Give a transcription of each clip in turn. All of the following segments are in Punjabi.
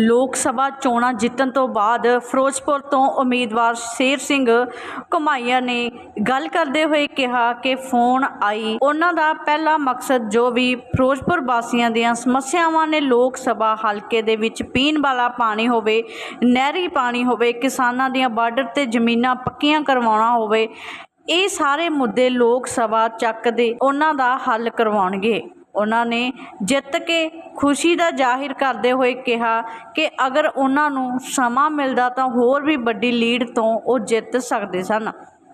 ਲੋਕ ਸਭਾ ਚੋਣਾਂ ਜਿੱਤਣ ਤੋਂ ਬਾਅਦ ਫਿਰੋਜ਼ਪੁਰ ਤੋਂ ਉਮੀਦਵਾਰ ਸ਼ੇਰ ਸਿੰਘ ਘੁਮਾਈਆ ਨੇ ਗੱਲ ਕਰਦੇ ਹੋਏ ਕਿਹਾ ਕਿ ਫੋਨ ਆਈ। ਉਹਨਾਂ ਦਾ ਪਹਿਲਾ ਮਕਸਦ ਜੋ ਵੀ ਫਿਰੋਜ਼ਪੁਰ ਵਾਸੀਆਂ ਦੀਆਂ ਸਮੱਸਿਆਵਾਂ ਨੇ ਲੋਕ ਸਭਾ ਹਲਕੇ ਦੇ ਵਿੱਚ ਪੀਣ ਵਾਲਾ ਪਾਣੀ ਹੋਵੇ, ਨਹਿਰੀ ਪਾਣੀ ਹੋਵੇ, ਕਿਸਾਨਾਂ ਦੀਆਂ ਬਾਰਡਰ ਤੇ ਜ਼ਮੀਨਾਂ ਪੱਕੀਆਂ ਕਰਵਾਉਣਾ ਹੋਵੇ, ਇਹ ਸਾਰੇ ਮੁੱਦੇ ਲੋਕ ਸਭਾ ਚੱਕਦੇ ਉਹਨਾਂ ਦਾ ਹੱਲ ਕਰਵਾਉਣਗੇ। ਉਹਨਾਂ ਨੇ ਜਿੱਤ ਕੇ ਖੁਸ਼ੀ ਦਾ ਜ਼ਾਹਿਰ ਕਰਦੇ ਹੋਏ ਕਿਹਾ ਕਿ ਅਗਰ ਉਹਨਾਂ ਨੂੰ ਸਮਾਂ ਮਿਲਦਾ ਤਾਂ ਹੋਰ ਵੀ ਵੱਡੀ ਲੀਡ ਤੋਂ ਉਹ ਜਿੱਤ ਸਕਦੇ ਸਨ।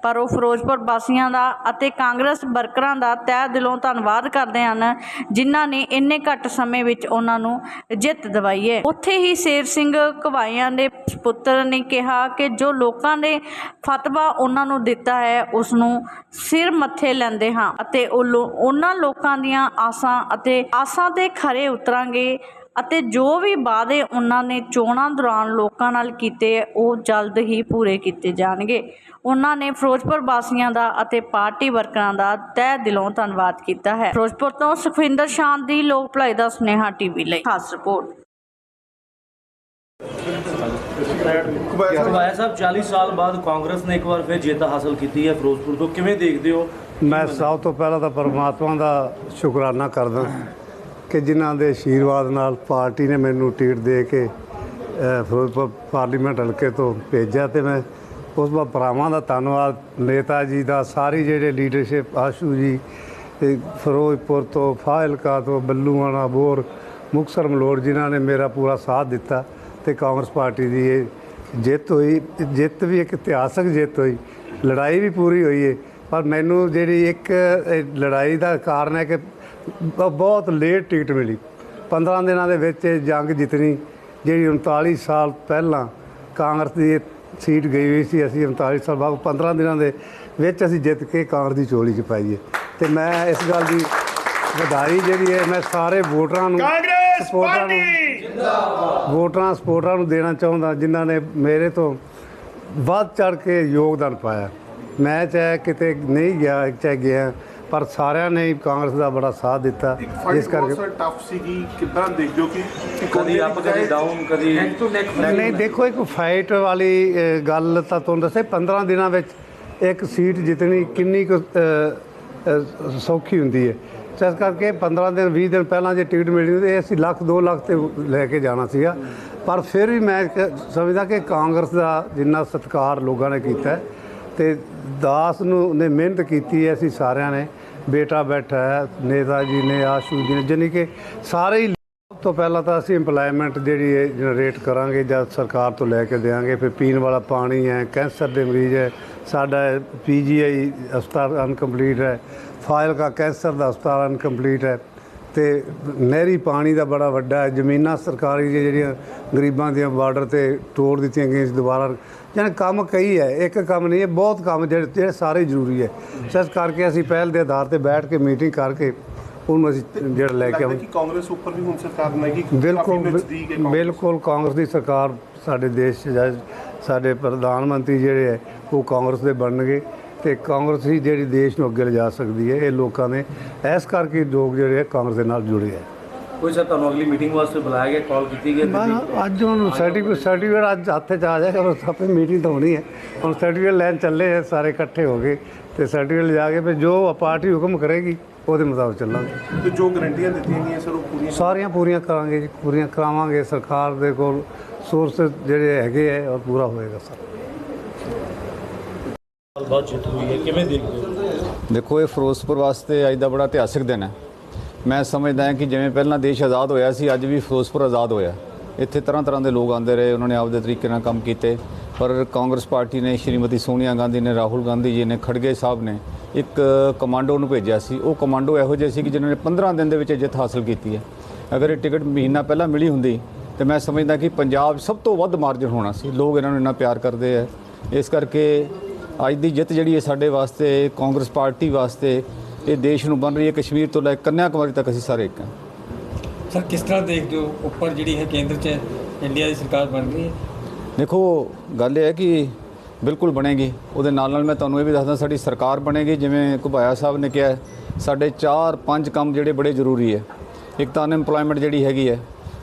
ਪਰ ਉਹ ਫਿਰੋਜ਼ਪੁਰ ਵਾਸੀਆਂ ਦਾ ਅਤੇ ਕਾਂਗਰਸ ਵਰਕਰਾਂ ਦਾ ਤਹਿ ਦਿਲੋਂ ਧੰਨਵਾਦ ਕਰਦੇ ਹਨ, ਜਿਨ੍ਹਾਂ ਨੇ ਇੰਨੇ ਘੱਟ ਸਮੇਂ ਵਿੱਚ ਉਹਨਾਂ ਨੂੰ ਜਿੱਤ ਦਿਵਾਈ ਹੈ ਉੱਥੇ ਹੀ ਸ਼ੇਰ ਸਿੰਘ ਘਵਾਈਆਂ ਦੇ ਪੁੱਤਰ ਨੇ ਕਿਹਾ ਕਿ ਜੋ ਲੋਕਾਂ ਨੇ ਫਤਵਾ ਉਹਨਾਂ ਨੂੰ ਦਿੱਤਾ ਹੈ, ਉਸ ਨੂੰ ਸਿਰ ਮੱਥੇ ਲੈਂਦੇ ਹਾਂ ਅਤੇ ਉਹ ਲੋ- ਉਹਨਾਂ ਲੋਕਾਂ ਦੀਆਂ ਆਸਾਂ ਅਤੇ ਆਸਾਂ ਤੇ ਖਰੇ ਉਤਰਾਂਗੇ। ਅਤੇ ਜੋ ਵੀ ਵਾਅਦੇ ਉਹਨਾਂ ਨੇ ਚੋਣਾਂ ਦੌਰਾਨ ਲੋਕਾਂ ਨਾਲ ਕੀਤੇ ਉਹ ਜਲਦ ਹੀ ਪੂਰੇ ਕੀਤੇ ਜਾਣਗੇ। ਉਹਨਾਂ ਨੇ ਫਿਰੋਜ਼ਪੁਰ ਵਾਸੀਆਂ ਦਾ ਅਤੇ ਪਾਰਟੀ ਵਰਕਰਾਂ ਦਾ ਤਹਿ ਦਿਲੋਂ ਧੰਨਵਾਦ ਕੀਤਾ ਹੈ। ਫਿਰੋਜ਼ਪੁਰ ਤੋਂ ਸੁਖਵਿੰਦਰ ਸ਼ਾਂਤ ਦੀ ਲੋਕ ਭਲਾਈ ਦਾ ਸੁਨੇਹਾ ਟੀਵੀ ਲਈ। ਖਾਸ ਰਿਪੋਰਟ। ਭਾਈ ਸਾਹਿਬ 40 ਸਾਲ ਬਾਅਦ ਕਾਂਗਰਸ ਨੇ ਇੱਕ ਵਾਰ ਫਿਰ ਜਿੱਤ ਹਾਸਲ ਕੀਤੀ ਹੈ ਫਿਰੋਜ਼ਪੁਰ ਤੋਂ। ਕਿਵੇਂ ਦੇਖਦੇ ਹੋ? ਮੈਂ ਸਭ ਤੋਂ ਪਹਿਲਾਂ ਤਾਂ ਪਰਮਾਤਮਾ ਦਾ ਸ਼ੁਕਰਾਨਾ ਕਰਦਾ। ਕਿ ਜਿਨ੍ਹਾਂ ਦੇ ਆਸ਼ੀਰਵਾਦ ਨਾਲ ਪਾਰਟੀ ਨੇ ਮੈਨੂੰ ਟਿਕਟ ਦੇ ਕੇ ਫਿਰੋਜ਼ਪੁਰ ਪਾਰਲੀਮੈਂਟ ਹਲਕੇ ਤੋਂ ਭੇਜਿਆ ਤੇ ਮੈਂ ਉਸ ਦਾ ਭਰਾਵਾਂ ਦਾ ਧੰਨਵਾਦ ਨੇਤਾ ਜੀ ਦਾ, ਸਾਰੀ ਜਿਹੜੇ ਲੀਡਰਸ਼ਿਪ ਆਸ਼ੂ ਜੀ, ਤੇ ਫਿਰੋਜ਼ਪੁਰ ਤੋਂ, ਫਾਜ਼ਿਲਕਾ ਤੋਂ, ਬੱਲੂਆਣਾ, ਬੋਰ, ਮੁਕਤਸਰ ਮਲੋੜ ਜਿਨ੍ਹਾਂ ਨੇ ਮੇਰਾ ਪੂਰਾ ਸਾਥ ਦਿੱਤਾ ਤੇ ਕਾਂਗਰਸ ਪਾਰਟੀ ਦੀ ਇਹ ਜਿੱਤ ਹੋਈ। ਜਿੱਤ ਵੀ ਇੱਕ ਇਤਿਹਾਸਕ ਜਿੱਤ ਹੋਈ। ਲੜਾਈ ਵੀ ਪੂਰੀ ਹੋਈ ਹੈ ਪਰ ਮੈਨੂੰ ਜਿਹੜੀ ਇੱਕ ਲੜਾਈ ਦਾ ਕਾਰਨ ਹੈ ਕਿ ਬ- ਬਹੁਤ ਲੇਟ ਟਿਕਟ ਮਿਲੀ। 15 ਦਿਨਾਂ ਦੇ ਵਿੱਚ ਇਹ ਜੰਗ ਜਿੱਤਣੀ ਜਿਹੜੀ 39 ਸਾਲ ਪਹਿਲਾਂ ਕਾਂਗਰਸ ਦੀ ਇਹ ਸੀਟ ਗਈ ਹੋਈ ਸੀ ਅਸੀਂ 39 ਸਾਲ ਬਾਅਦ 15 ਦਿਨਾਂ ਦੇ ਵਿੱਚ ਅਸੀਂ ਜਿੱਤ ਕੇ ਕਾਂਗਰਸ ਦੀ ਝੋਲੀ 'ਚ ਪਾਈ ਹੈ ਤੇ ਮੈਂ ਇਸ ਗੱਲ ਦੀ ਵਧਾਈ ਜਿਹੜੀ ਹੈ ਮੈਂ ਸਾਰੇ ਵੋਟਰਾਂ ਨੂੰ ਕਾਂਗਰਸ ਸਪੋਰਟਰਾਂ ਨੂੰ ਵੋਟਰਾਂ ਸਪੋਰਟਰਾਂ ਨੂੰ ਦੇਣਾ ਚਾਹੁੰਦਾ ਜਿਨ੍ਹਾਂ ਨੇ ਮੇਰੇ ਤੋਂ ਵੱਧ ਚੜ ਕੇ ਯੋਗਦਾਨ ਪਾਇਆ। ਮੈਂ ਚਾਹੇ ਕਿਤੇ ਨਹੀਂ ਗਿਆ ਚਾਹੇ ਗਿਆ ਪਰ ਸਾਰਿਆਂ ਨੇ ਹੀ ਕਾਂਗਰਸ ਦਾ ਬੜਾ ਸਾਥ ਦਿੱਤਾ। ਇਸ ਕਰਕੇ ਟਫ ਸੀਗੀ ਕਿੱਦਾਂ ਦੇਖਦੇ ਕਿ ਕਦੀ ਅਪ ਕਦੀ ਡਾਊਨ ਕਦੀ ਨਹੀਂ ਦੇਖੋ ਇੱਕ ਫਾਈਟ ਵਾਲੀ ਗੱਲ ਤਾਂ ਤੁਹਾਨੂੰ ਦੱਸੇ 15 ਦਿਨਾਂ ਵਿੱਚ ਇੱਕ ਸੀਟ ਜਿੱਤਣੀ ਕਿੰਨੀ ਕੁ ਸੌਖੀ ਹੁੰਦੀ ਹੈ। ਇਸ ਕਰਕੇ 15 ਦਿਨ 20 ਦਿਨ ਪਹਿਲਾਂ ਜੇ ਟਿਕਟ ਮਿਲਣੀ ਤੇ ਅਸੀਂ ਲੱਖ 2 ਲੱਖ ਤੇ ਲੈ ਕੇ ਜਾਣਾ ਸੀਗਾ। ਪਰ ਫਿਰ ਵੀ ਮੈਂ ਸਮਝਦਾ ਕਿ ਕਾਂਗਰਸ ਦਾ ਜਿੰਨਾ ਸਤਿਕਾਰ ਲੋਕਾਂ ਨੇ ਕੀਤਾ ਹੈ ਤੇ ਦਾਸ ਨੂੰ ਨੇ ਮਿਹਨਤ ਕੀਤੀ ਹੈ, ਅਸੀਂ ਸਾਰਿਆਂ ਨੇ। ਬੇਟਾ ਬੈਠਾ ਹੈ, ਨੇਤਾ ਜੀ ਨੇ, ਆਸ਼ੂ ਜੀ ਨੇ, ਜਾਣੀ ਕਿ ਸਾਰੇ ਹੀ ਸਭ ਤੋਂ ਪਹਿਲਾਂ ਤਾਂ ਅਸੀਂ ਇੰਪਲਾਇਮੈਂਟ ਜਿਹੜੀ ਹੈ ਜਨਰੇਟ ਕਰਾਂਗੇ ਜਦ ਸਰਕਾਰ ਤੋਂ ਲੈ ਕੇ ਦੇਵਾਂਗੇ ਫਿਰ ਪੀਣ ਵਾਲਾ ਪਾਣੀ ਹੈ, ਕੈਂਸਰ ਦੇ ਮਰੀਜ਼ ਹੈ, ਸਾਡਾ ਪੀਜੀਆਈ ਹਸਪਤਾਲ ਅਨਕੰਪਲੀਟ ਹੈ ਫਾਈਲ ਕਾ ਕੈਂਸਰ ਦਾ ਹਸਪਤਾਲ ਅਨਕੰਪਲੀਟ ਹੈ। ਤੇ ਨਹਿਰੀ ਪਾਣੀ ਦਾ ਬੜਾ ਵੱਡਾ ਹੈ। ਜ਼ਮੀਨਾਂ ਸਰਕਾਰੀ ਦੀਆਂ ਜਿਹੜੀਆਂ ਗਰੀਬਾਂ ਦੀਆਂ ਬਾਰਡਰ ਤੇ ਤੋੜ ਦਿੱਤੀਆਂ ਗਈਆਂ ਦੁਬਾਰਾ। ਯਾਨੀ ਕੰਮ ਕਈ ਹੈ ਇੱਕ ਕੰਮ ਨਹੀਂ ਹੈ ਬਹੁਤ ਕੰਮ ਜਿਹੜੇ ਜਿਹੜੇ ਸਾਰੇ ਜ਼ਰੂਰੀ ਹੈ। ਸੋ ਇਸ ਕਰਕੇ ਅਸੀਂ ਪਹਿਲ ਦੇ ਆਧਾਰ ਤੇ ਬੈਠ ਕੇ ਮੀਟਿੰਗ ਕਰਕੇ ਉਹਨੂੰ ਅਸੀਂ ਜਿਹੜਾ ਲੈ ਕੇ ਆਵਾਂਗੇ। ਕਿ ਕਾਂਗਰਸ ਉੱਪਰ ਵੀ ਹੁਣ ਸਰਕਾਰ ਬਣਾਏਗੀ ਬਿਲਕੁਲ। ਬਿਲਕੁਲ ਕਾਂਗਰਸ ਦੀ ਸਰਕਾਰ ਸਾਡੇ ਦੇਸ਼ 'ਚ ਸਾਡੇ ਪ੍ਰਧਾਨ ਮੰਤਰੀ ਜਿਹੜੇ ਹੈ ਉਹ ਕਾਂਗਰਸ ਦੇ ਬਣਨਗੇ। ਤੇ ਕਾਂਗਰਸ ਹੀ ਜਿਹੜੀ ਦੇਸ਼ ਨੂੰ ਅੱਗੇ ਲਿਜਾ ਸਕਦੀ ਹੈ ਇਹ ਲੋਕਾਂ ਨੇ ਇਸ ਕਰਕੇ ਲੋਕ ਜਿਹੜੇ ਹੈ ਕਾਂਗਰਸ ਦੇ ਨਾਲ ਜੁੜੇ ਹੈ ਕੋਈ ਸਰ ਤੁਹਾਨੂੰ ਅਗਲੀ ਮੀਟਿੰਗ ਵਾਸਤੇ ਬੁਲਾਇਆ ਗਿਆ ਕਾਲ ਕੀਤੀ ਗਈ ਅੱਜ ਹੁਣ ਸਰਟੀਫਿਕੇਟ ਸਰਟੀਫਿਕੇਟ ਅੱਜ ਹੱਥ 'ਚ ਆ ਜਾਏਗਾ ਬਸ ਆਪੇ ਮੀਟਿੰਗ ਤਾਂ ਹੋਣੀ ਹੈ। ਹੁਣ ਸਰਟੀਫਿਕੇਟ ਲੈਣ ਚੱਲੇ ਆ ਸਾਰੇ ਇਕੱਠੇ ਹੋ ਗਏ ਤੇ ਸਰਟੀਫਿਕੇਟ ਲਿਜਾ ਕੇ ਫਿਰ ਜੋ ਪਾਰਟੀ ਹੁਕਮ ਕਰੇਗੀ ਉਹਦੇ ਮੁਤਾਬਕ ਚੱਲਾਂਗੇ। ਤੇ ਜੋ ਗਰੰਟੀਆਂ ਦਿੱਤੀਆਂ ਗਈਆਂ ਸਰ ਉਹ ਪੂਰੀਆਂ ਸਾਰੀਆਂ ਪੂਰੀਆਂ ਕਰਾਂਗੇ ਜੀ ਪੂਰੀਆਂ ਕਰਾਵਾਂਗੇ ਸਰਕਾਰ ਦੇ ਕੋਲ ਸੋਰਸ ਜਿਹੜੇ ਹੈਗੇ ਆ ਔਰ ਪੂਰਾ ਹੋਏਗਾ ਸਰ। ਸਾਲ ਜਿੱਤ ਹੋਈ ਹੈ, ਕਿਵੇਂ ਦੇਖਦੇ ਹੋ? ਦੇਖੋ, ਇਹ ਫਿਰੋਜ਼ਪੁਰ ਵਾਸਤੇ ਅੱਜ ਦਾ ਬੜਾ ਇਤਿਹਾਸਿਕ ਦਿਨ ਹੈ। ਮੈਂ ਸਮਝਦਾ ਹਾਂ ਕਿ ਜਿਵੇਂ ਪਹਿਲਾਂ ਦੇਸ਼ ਆਜ਼ਾਦ ਹੋਇਆ ਸੀ, ਅੱਜ ਵੀ ਫਿਰੋਜ਼ਪੁਰ ਆਜ਼ਾਦ ਹੋਇਆ ਇੱਥੇ ਤਰ੍ਹਾਂ ਤਰ੍ਹਾਂ ਦੇ ਲੋਕ ਆਉਂਦੇ ਰਹੇ, ਉਹਨਾਂ ਨੇ ਆਪਦੇ ਤਰੀਕੇ ਨਾਲ ਕੰਮ ਕੀਤੇ। ਪਰ ਕਾਂਗਰਸ ਪਾਰਟੀ ਨੇ ਸ਼੍ਰੀਮਤੀ ਸੋਨੀਆ ਗਾਂਧੀ ਨੇ, ਰਾਹੁਲ ਗਾਂਧੀ ਜੀ ਨੇ, ਖੜਗੇ ਸਾਹਿਬ ਨੇ ਇੱਕ ਕਮਾਂਡੋ ਨੂੰ ਭੇਜਿਆ ਸੀ। ਉਹ ਕਮਾਂਡੋ ਇਹੋ ਜਿਹੇ ਸੀ ਕਿ ਜਿਨ੍ਹਾਂ ਨੇ 15 ਦਿਨ ਦੇ ਵਿੱਚ ਜਿੱਤ ਹਾਸਲ ਕੀਤੀ ਹੈ। ਅਗਰ ਇਹ ਟਿਕਟ ਮਹੀਨਾ ਪਹਿਲਾਂ ਮਿਲੀ ਹੁੰਦੀ, ਤੇ ਮੈਂ ਸਮਝਦਾ ਕਿ ਪੰਜਾਬ ਸਭ ਤੋਂ ਵੱਧ ਮਾਰਜਨ ਹੋਣਾ ਸੀ। ਲੋਕ ਇਹਨਾਂ ਨੂੰ ਇੰਨਾ ਪਿਆਰ ਕਰਦੇ ਆ ਇਸ ਕਰਕੇ ਅੱਜ ਦੀ ਜਿੱਤ ਜਿਹੜੀ ਹੈ ਸਾਡੇ ਵਾਸਤੇ ਕਾਂਗਰਸ ਪਾਰਟੀ ਵਾਸਤੇ ਇਹ ਦੇਸ਼ ਨੂੰ ਬਣ ਰਹੀ ਹੈ ਕਸ਼ਮੀਰ ਤੋਂ ਲੈ ਕੇ ਕੰਨਿਆ ਕੁਮਾਰੀ ਤੱਕ ਅਸੀਂ ਸਾਰੇ ਇੱਕ ਹਾਂ। ਸਰ ਕਿਸ ਤਰ੍ਹਾਂ ਦੇਖਦੇ ਹੋ ਉੱਪਰ ਜਿਹੜੀ ਹੈ ਕੇਂਦਰ 'ਚ ਇੰਡੀਆ ਦੀ ਸਰਕਾਰ ਬਣ ਰਹੀ ਹੈ? ਦੇਖੋ ਗੱਲ ਇਹ ਹੈ ਕਿ ਬਿਲਕੁਲ ਬਣੇਗੀ। ਉਹਦੇ ਨਾਲ ਨਾਲ ਮੈਂ ਤੁਹਾਨੂੰ ਇਹ ਵੀ ਦੱਸਦਾ ਸਾਡੀ ਸਰਕਾਰ ਬਣੇਗੀ ਜਿਵੇਂ ਘੁਬਾਇਆ ਸਾਹਿਬ ਨੇ ਕਿਹਾ ਸਾਡੇ 4 5 ਕੰਮ ਜਿਹੜੇ ਬੜੇ ਜ਼ਰੂਰੀ ਹੈ। ਇੱਕ ਤਾਂ ਅਨਐਮਪਲੋਇਮੈਂਟ ਜਿਹੜੀ ਹੈਗੀ ਹੈ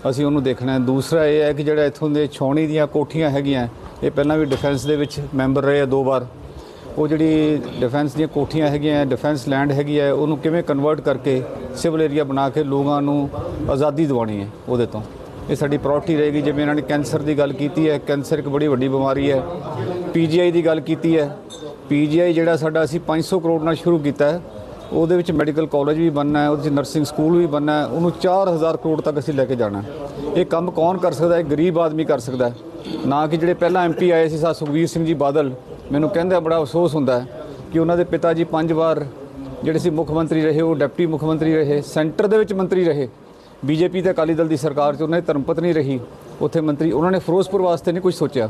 ਅਸੀਂ ਉਹਨੂੰ ਦੇਖਣਾ ਹੈ। ਦੂਸਰਾ ਇਹ ਹੈ ਕਿ ਜਿਹੜਾ ਇੱਥੋਂ ਦੇ ਛਾਉਣੀ ਦੀਆਂ ਕੋਠੀਆਂ ਹੈਗੀਆਂ ਇਹ ਪਹਿਲਾਂ ਵੀ ਡਿਫੈਂਸ ਦੇ ਵਿੱਚ ਮੈਂਬਰ ਰਹੇ ਆ ਦੋ ਵਾਰ। ਉਹ ਜਿਹੜੀ ਡਿਫੈਂਸ ਦੀਆਂ ਕੋਠੀਆਂ ਹੈਗੀਆਂ ਡਿਫੈਂਸ ਲੈਂਡ ਹੈਗੀ ਹੈ, ਉਹਨੂੰ ਕਿਵੇਂ ਕਨਵਰਟ ਕਰਕੇ ਸਿਵਲ ਏਰੀਆ ਬਣਾ ਕੇ ਲੋਕਾਂ ਨੂੰ ਆਜ਼ਾਦੀ ਦਿਵਾਉਣੀ ਹੈ ਉਹਦੇ ਤੋਂ? ਇਹ ਸਾਡੀ ਪ੍ਰਾਇੋਰਟੀ ਰਹੇਗੀ, ਜਿਵੇਂ ਇਹਨਾਂ ਨੇ ਕੈਂਸਰ ਦੀ ਗੱਲ ਕੀਤੀ ਹੈ ਕੈਂਸਰ ਇੱਕ ਬੜੀ ਵੱਡੀ ਬਿਮਾਰੀ ਹੈ। ਪੀਜੀਆਈ ਦੀ ਗੱਲ ਕੀਤੀ ਹੈ। ਪੀਜੀਆਈ ਜਿਹੜਾ ਸਾਡਾ ਅਸੀਂ 500 ਕਰੋੜ ਨਾਲ ਸ਼ੁਰੂ ਕੀਤਾ ਹੈ, ਉਹਦੇ ਵਿੱਚ ਮੈਡੀਕਲ ਕਾਲਜ ਵੀ ਬਣਨਾ ਹੈ, ਉਹਦੇ ਵਿੱਚ ਨਰਸਿੰਗ ਸਕੂਲ ਵੀ ਬਣਨਾ ਹੈ, ਉਹਨੂੰ 4000 ਕਰੋੜ ਤੱਕ ਅਸੀਂ ਲੈ ਕੇ ਜਾਣਾ ਇਹ ਕੰਮ ਕੌਣ ਕਰ ਸਕਦਾ ਹੈ? ਗਰੀਬ ਆਦਮੀ ਕਰ ਸਕਦਾ ਹੈ। ਨਾ ਕਿ ਜਿਹੜੇ ਪਹਿਲਾਂ ਐਮਪੀ ਆਏ ਸੀ, ਸਾ ਸੁਖਵੀਰ ਸਿੰਘ ਜੀ ਬਾਦਲ ਮੈਨੂੰ ਕਹਿੰਦਾ ਬੜਾ ਅਫਸੋਸ ਹੁੰਦਾ ਹੈ ਕਿ ਉਹਨਾਂ ਦੇ ਪਿਤਾ ਜੀ ਪੰਜ ਵਾਰ ਜਿਹੜੇ ਸੀ ਮੁੱਖ ਮੰਤਰੀ ਰਹੇ, ਉਹ ਡਿਪਟੀ ਮੁੱਖ ਮੰਤਰੀ ਰਹੇ, ਸੈਂਟਰ ਦੇ ਵਿੱਚ ਮੰਤਰੀ ਰਹੇ। ਬੀਜੇਪੀ ਤੇ ਅਕਾਲੀ ਦਲ ਦੀ ਸਰਕਾਰ 'ਚ ਉਹਨਾਂ ਦੀ ਧਰਮਪਤ ਨਹੀਂ ਰਹੀ। ਉੱਥੇ ਮੰਤਰੀ, ਉਹਨਾਂ ਨੇ ਫਿਰੋਜ਼ਪੁਰ ਵਾਸਤੇ ਨਹੀਂ ਕੁਝ ਸੋਚਿਆ।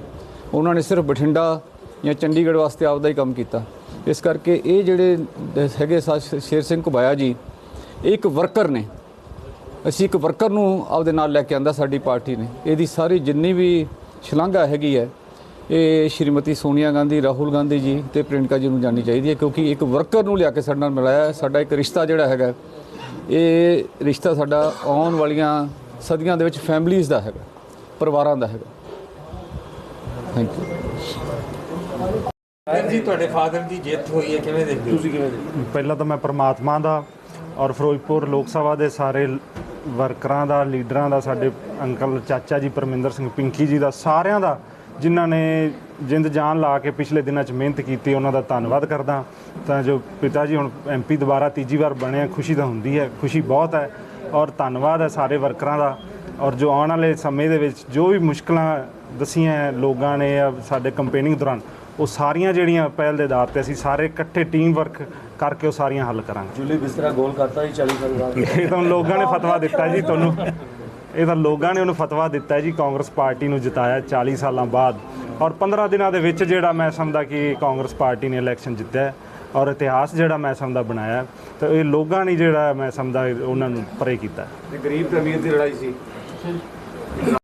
ਉਹਨਾਂ ਨੇ ਸਿਰਫ ਬਠਿੰਡਾ ਜਾਂ ਚੰਡੀਗੜ੍ਹ ਵਾਸਤੇ ਆਪਦਾ ਹੀ ਕੰਮ ਕੀਤਾ। ਇਸ ਕਰਕੇ ਇਹ ਜਿਹੜੇ ਹੈਗੇ ਸਾ, ਸ਼ੇਰ ਸਿੰਘ ਘੁਬਾਇਆ ਜੀ, ਇਹ ਇੱਕ ਵਰਕਰ ਨੇ। ਅਸੀਂ ਇੱਕ ਵਰਕਰ ਨੂੰ ਆਪਦੇ ਨਾਲ ਲੈ ਕੇ ਆਂਦਾ ਸਾਡੀ ਪਾਰਟੀ ਨੇ। ਇਹਦੀ ਸਾਰੀ ਜਿੰਨੀ ਵੀ ਸ਼ਲਾਘਾ ਹੈਗੀ ਹੈ ਇਹ ਸ਼੍ਰੀਮਤੀ ਸੋਨੀਆ ਗਾਂਧੀ ਰਾਹੁਲ ਗਾਂਧੀ ਜੀ ਤੇ ਪ੍ਰਿਯੰਕਾ ਜੀ ਨੂੰ ਜਾਣੀ ਚਾਹੀਦੀ ਹੈ ਕਿਉਂਕਿ ਇੱਕ ਵਰਕਰ ਨੂੰ ਲਿਆ ਕੇ ਸਾਡੇ ਨਾਲ ਮਿਲਾਇਆ ਹੈ। ਸਾਡਾ ਇੱਕ ਰਿਸ਼ਤਾ ਜਿਹੜਾ ਹੈਗਾ ਇਹ ਰਿਸ਼ਤਾ ਸਾਡਾ ਆਉਣ ਵਾਲੀਆਂ ਸਦੀਆਂ ਦੇ ਵਿੱਚ ਫੈਮਲੀਆਂ ਦਾ ਹੈਗਾ ਪਰਿਵਾਰਾਂ ਦਾ ਹੈਗਾ। ਥੈਂਕ ਯੂ ਜੀ ਤੁਹਾਡੇ ਫਾਦਰ ਦੀ ਜਿੱਤ ਹੋਈ ਹੈ ਕਿਵੇਂ ਦੇਖਦੇ ਹੋ? ਤੁਸੀਂ ਕਿਵੇਂ ਦੇਖਦੇ ਪਹਿਲਾਂ ਤਾਂ ਮੈਂ ਪ੍ਰਮਾਤਮਾ ਦਾ ਔਰ ਫਿਰੋਜ਼ਪੁਰ ਲੋਕ ਸਭਾ ਦੇ ਸਾਰੇ ਵਰਕਰਾਂ ਦਾ ਲੀਡਰਾਂ ਦਾ ਸਾਡੇ ਅੰਕਲ ਚਾਚਾ ਜੀ ਪਰਮਿੰਦਰ ਸਿੰਘ ਪਿੰਕੀ ਜੀ ਦਾ ਸਾਰਿਆਂ ਦਾ ਜਿਨ੍ਹਾਂ ਨੇ ਜਿੰਦ ਜਾਨ ਲਾ ਕੇ ਪਿਛਲੇ ਦਿਨਾਂ 'ਚ ਮਿਹਨਤ ਕੀਤੀ ਉਹਨਾਂ ਦਾ ਧੰਨਵਾਦ ਕਰਦਾ। ਤਾਂ ਜੋ ਪਿਤਾ ਜੀ ਹੁਣ ਐਮਪੀ ਦੁਬਾਰਾ ਤੀਜੀ ਵਾਰ ਬਣੇ ਆ ਖੁਸ਼ੀ ਤਾਂ ਹੁੰਦੀ ਹੈ ਖੁਸ਼ੀ ਬਹੁਤ ਹੈ ਔਰ ਧੰਨਵਾਦ ਹੈ ਸਾਰੇ ਵਰਕਰਾਂ ਦਾ। ਔਰ ਜੋ ਆਉਣ ਵਾਲੇ ਸਮੇਂ ਦੇ ਵਿੱਚ ਜੋ ਵੀ ਮੁਸ਼ਕਲਾਂ ਦਸੀਆਂ ਹੈ ਲੋਕਾਂ ਨੇ ਜਾਂ ਸਾਡੇ ਕੰਪੇਨਿੰਗ ਦੌਰਾਨ ਉਹ ਸਾਰੀਆਂ ਜਿਹੜੀਆਂ ਪਹਿਲ ਦੇ ਆਧਾਰ ਤੇ ਅਸੀਂ ਸਾਰੇ ਇਕੱਠੇ ਟੀਮ ਵਰਕ ਕਰਕੇ ਉਹ ਸਾਰੀਆਂ ਹੱਲ ਕਰਾਂਗੇ। ਜੁਲੀ ਬਿਸਤਰਾ ਗੋਲ ਕਰਤਾ ਜੀ 40 ਸਾਲ ਬਾਅਦ। ਇਹ ਤਾਂ ਲੋਕਾਂ ਨੇ ਫਤਵਾ ਦਿੱਤਾ ਜੀ ਤੁਹਾਨੂੰ। ਇਹ ਤਾਂ ਲੋਕਾਂ ਨੇ ਉਹਨੂੰ ਫਤਵਾ ਦਿੱਤਾ ਜੀ, ਕਾਂਗਰਸ ਪਾਰਟੀ ਨੂੰ ਜਿਤਾਇਆ 40 ਸਾਲਾਂ ਬਾਅਦ ਔਰ 15 ਦਿਨਾਂ ਦੇ ਵਿੱਚ ਜਿਹੜਾ ਮੈਂ ਸਮਝਦਾ ਕਿ ਕਾਂਗਰਸ ਪਾਰਟੀ ਨੇ ਇਲੈਕਸ਼ਨ ਜਿੱਤਿਆ ਔਰ ਇਤਿਹਾਸ ਜਿਹੜਾ ਮੈਂ ਸਮਝਦਾ ਬਣਾਇਆ ਤਾਂ ਇਹ ਲੋਕਾਂ ਨੇ ਜਿਹੜਾ ਮੈਂ ਸਮਝਦਾ ਉਹਨਾਂ ਨੂੰ ਪਰੇ ਕੀਤਾ ਹੈ। ਗਰੀਬ ਤੇ ਅਮੀਰ ਦੀ ਲੜਾਈ ਸੀ